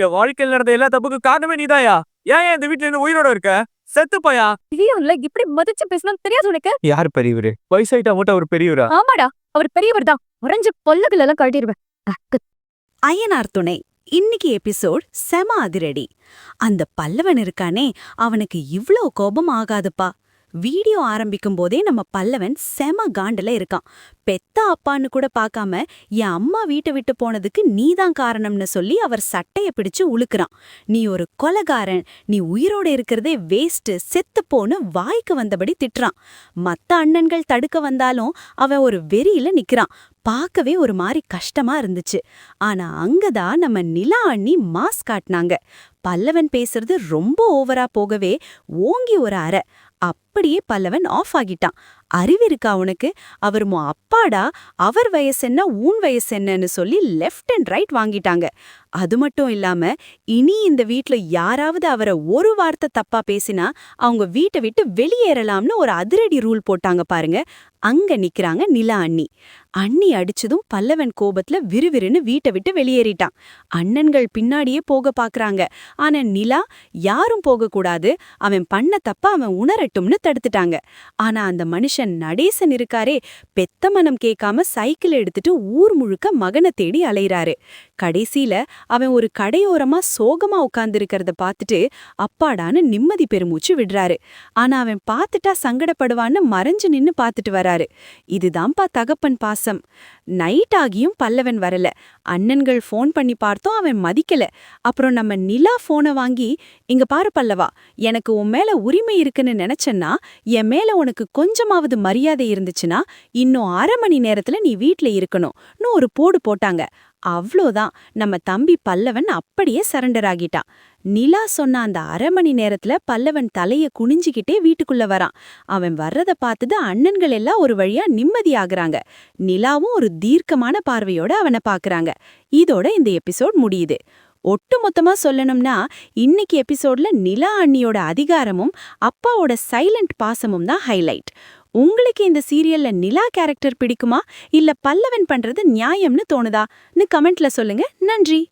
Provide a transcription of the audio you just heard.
என் வாழ்க்கையில் நடந்த எல்லா தப்புக்கு காரணமே நீதாயா ஏன் ஏன் இந்த வீட்டுல இருந்து உயிரோட இருக்க? செத்துப்பையா தெரியும்ல இப்படி மதிச்சு பேசணும் தெரியாது உனக்கு? யார் பெரியவரு? வயசாயிட்டா மட்டும் அவர் பெரியவரா? ஆமாடா அவர் பெரியவர் தான். உறைஞ்சு பொல்லுகள் எல்லாம் கழட்டிடுவேன். அய்யனார் துணை இன்னைக்கு எபிசோட் செம அதிரடி. அந்த பல்லவன் இருக்கானே அவனுக்கு இவ்ளோ கோபம் ஆகாதுப்பா. வீடியோ ஆரம்பிக்கும் போதே நம்ம பல்லவன் செம காண்டுல இருக்கான். பெத்த அப்பான்னு கூட பார்க்காம என் அம்மா வீட்டை விட்டு போனதுக்கு நீதான் காரணம்னு சொல்லி அவர் சட்டைய பிடிச்சு உழுக்கிறான். நீ ஒரு கொலகாரன் நீ உயிரோட இருக்கிறதே வேஸ்ட் செத்துப்போன்னு வாய்க்கு வந்தபடி திட்டுறான். மத்த அண்ணன்கள் தடுக்க வந்தாலும் அவன் ஒரு வெறியில நிக்கிறான். பார்க்கவே ஒரு மாதிரி கஷ்டமா இருந்துச்சு. ஆனா அங்கதான் நம்ம நிலா அண்ணி மாஸ் காட்டினாங்க. பல்லவன் பேசுறது ரொம்ப ஓவரா போகவே ஓங்கி ஒரு அறை. அப்படியே பல்லவன் ஆஃப் ஆகிட்டான். அறிவிருக்கா உனக்கு? அவர் மோ அப்பாடா அவர் வயசு என்ன ஊன் வயசு என்னன்னு சொல்லி லெஃப்ட் அண்ட் ரைட் வாங்கிட்டாங்க. அது மட்டும் இல்லாம இனி இந்த வீட்ல யாராவது அவரை ஒரு வார்த்தை தப்பா பேசினா அவங்க வீட்டை விட்டு வெளியேறலாம்னு ஒரு அதிரடி ரூல் போட்டாங்க பாருங்க. அங்க நிக்கிறாங்க நிலா அண்ணி. அண்ணி அடிச்சதும் பல்லவன் கோபத்துல விறுவிறுன்னு வீட்டை விட்டு வெளியேறிட்டான். அண்ணன்கள் பின்னாடியே போக பாக்குறாங்க. ஆனா நிலா யாரும் போக கூடாது அவன் பண்ண தப்ப அவன் உணரட்டும்னு தடுத்துட்டாங்க. ஆனா அந்த மனுஷன் நடேசன் இருக்காரே பெத்த மனம் கேட்காம சைக்கிள் எடுத்துட்டு ஊர் முழுக்க மகனை தேடி அலைறாரு கடைசியில அவன் ஒரு கடையோரமா சோகமா உட்கார்ந்துருக்கிறத பார்த்துட்டு அப்பாடான்னு நிம்மதி பெருமூச்சு விடுறாரு. ஆனா அவன் பார்த்துட்டா சங்கடப்படுவான்னு மறைஞ்சு நின்னு பார்த்துட்டு வராரு. இதுதான்ப்பா தகப்பன் பாசம். நைட் ஆகியும் பல்லவன் வரல. அண்ணன்கள் ஃபோன் பண்ணி பார்த்தோம் அவன் மதிக்கல. அப்புறம் நம்ம நிலா ஃபோனை வாங்கி இங்க பாரு பல்லவா எனக்கு உன் மேல உரிமை இருக்குன்னு நினைச்சேன்னா என் மேல உனக்கு கொஞ்சமாவது மரியாதை இருந்துச்சுன்னா இன்னும் அரை மணி நேரத்துல நீ வீட்ல இருக்கணும்னு ஒரு போடு போட்டாங்க. அவ்ளோதான். நம்ம தம்பி பல்லவன் அப்படியே சரண்டர் ஆகிட்டான். நிலா சொன்ன அந்த அரை மணி நேரத்துல பல்லவன் தலைய குனிஞ்சுக்கிட்டே வீட்டுக்குள்ள வரான். அவன் வர்றத பார்த்தது அண்ணன்கள் எல்லாம் ஒரு வழியா நிம்மதியாகிறாங்க நிலாவும் ஒரு தீர்க்கமான பார்வையோட அவனை பாக்குறாங்க. இதோட இந்த எபிசோட் முடியுது. ஒட்டுமொத்தமா சொல்லணும்னா இன்னைக்கு எபிசோட்ல நிலா அண்ணியோட அதிகாரமும் அப்பாவோட சைலண்ட் பாசமும் தான் ஹைலைட். உங்களுக்கு இந்த சீரியல்ல நிலா கேரக்டர் பிடிக்குமா? இல்ல பல்லவன் பண்றது நியாயம்னு தோணுதான்னு கமெண்ட்ல சொல்லுங்க. நன்றி.